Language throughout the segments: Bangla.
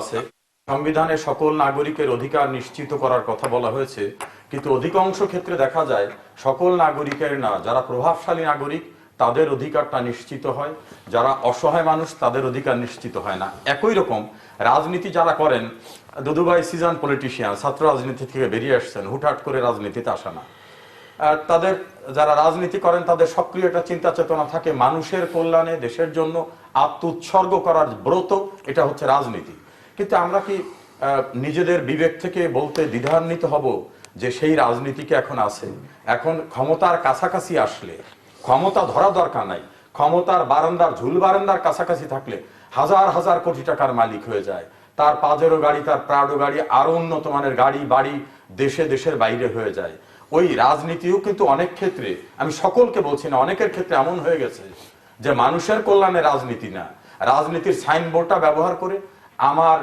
আছে। সংবিধানে সকল নাগরিকের অধিকার নিশ্চিত করার কথা বলা হয়েছে, কিন্তু অধিকাংশ ক্ষেত্রে দেখা যায় সকল নাগরিকের না, যারা প্রভাবশালী নাগরিক, তাদের অধিকারটা নিশ্চিত হয়, যারা অসহায় মানুষ, তাদের অধিকার নিশ্চিত হয় না। একই রকম রাজনীতি যারা করেন, দুদুভাই সিজন পলিটিশিয়ান, ছাত্র রাজনীতি থেকে বেরিয়ে আসছেন, হুটহাট করে রাজনীতিতে আসা না। আর তাদের যারা রাজনীতি করেন, তাদের সক্রিয় একটা চিন্তা চেতনা থাকে, মানুষের কল্যাণে, দেশের জন্য আত্ম উৎসর্গ করার ব্রত, এটা হচ্ছে রাজনীতি। কিন্তু আমরা কি নিজেদের বিবেক থেকে বলতে দ্বিধান্বিত হব যে সেই রাজনীতিকে এখন আছে? এখন ক্ষমতার কাছাকাছি আসলে, ক্ষমতা ধরা দরকার নাই। ক্ষমতার বারান্দার, ঝুল বারান্দার কাছাকাছি থাকলে হাজার হাজার কোটি টাকার মালিক হয়ে যায়। তার পাজেরো গাড়ি, তার প্রাডো গাড়ি আরও উন্নত মানের গাড়ি, বাড়ি দেশে, দেশের বাইরে হয়ে যায়। ওই রাজনীতিও কিন্তু অনেক ক্ষেত্রে, আমি সকলকে বলছি না, অনেকের ক্ষেত্রে এমন হয়ে গেছে যে মানুষের কল্যাণে রাজনীতি না। রাজনীতির সাইনবোর্ডটা ব্যবহার করে আমার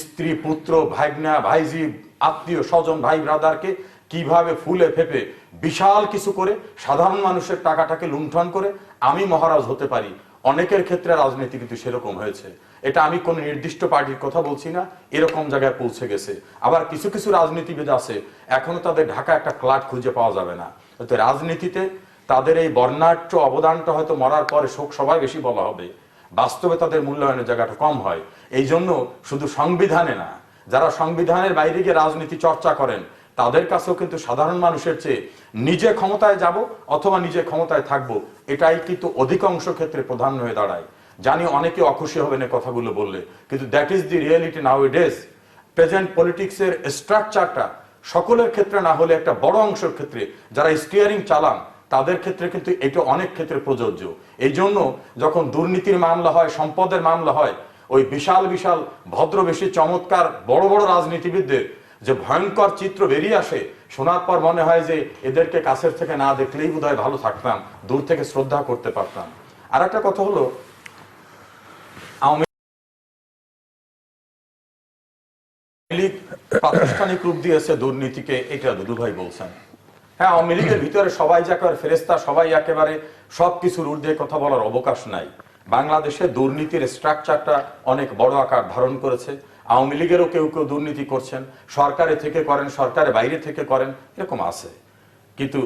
স্ত্রী, পুত্র ভাইগনা ভাইজি আত্মীয়, স্বজন, ভাই, ব্রাদারকে কীভাবে ফুলে ফেপে বিশাল কিছু করে সাধারণ মানুষের টাকাটাকে লুণ্ঠন করে আমি মহারাজ হতে পারি? অনেকের ক্ষেত্রে রাজনীতি কিন্তু সেরকম হয়েছে। এটা আমি কোন নির্দিষ্ট পার্টির কথা বলছি না, এরকম জায়গায় পৌঁছে গেছে। আবার কিছু কিছু রাজনীতিবিদ আছে, এখনও তাদের ঢাকা একটা ক্লাট খুঁজে পাওয়া যাবে না। তো রাজনীতিতে তাদের এই বর্ণাঢ্য অবদানটা হয়তো মরার পরে শোক সবাই বেশি বলা হবে। বাস্তবে তাদের মূল্যায়নের জায়গাটা কম হয়। এই জন্য শুধু সংবিধানে না, যারা সংবিধানের বাইরে গিয়ে রাজনীতি চর্চা করেন, তাদের কাছেও কিন্তু সাধারণ মানুষের চেয়ে নিজে ক্ষমতায় যাব অথবা নিজে ক্ষমতায় থাকব, এটাই কিন্তু অধিকাংশ ক্ষেত্রে প্রধান হয়ে দাঁড়ায়। জানি অনেকে অখুশি হবেন এই কথাগুলো বললে, কিন্তু that is the reality now is present পলিটিক্সের স্ট্রাকচারটা সকলের ক্ষেত্রে না হলে একটা বড় অংশের ক্ষেত্রে যারা স্টিয়ারিং চালান তাদের ক্ষেত্রে কিন্তু এটা অনেক ক্ষেত্রে প্রযোজ্য। এই জন্য যখন দুর্নীতির মামলা হয়, সম্পদের মামলা হয়, ওই বিশাল বিশাল ভদ্রবেশী চমৎকার, বড় বড় রাজনীতিবিদদের যে ভয়ঙ্কর চিত্র বেরিয়ে আসে, শোনার পর মনে হয় যে এদেরকে কাছের থেকে না দেখলেই বোধহয় ভালো থাকতাম, দূর থেকে শ্রদ্ধা করতে পারতাম। আর একটা কথা হলো, আওয়ামী লীগ প্রাতিষ্ঠানিক রূপ দিয়েছে দুর্নীতিকে, এটা দুদু ভাই বলছেন। হ্যাঁ আওয়ামী লীগের ভিতরে সবাই যে একেবারে ফেরেস্তা সবাই একেবারে সবকিছুর ঊর্ধ্বে কথা বলার অবকাশ নাই। বাংলাদেশে দুর্নীতির স্ট্রাকচারটা অনেক বড় আকার ধারণ করেছে। আওয়ামী লীগেরও কেউ কেউ দুর্নীতি করছেন। সরকারে থেকে করেন সরকারের বাইরে থেকে করেন, এরকম আছে। কিন্তু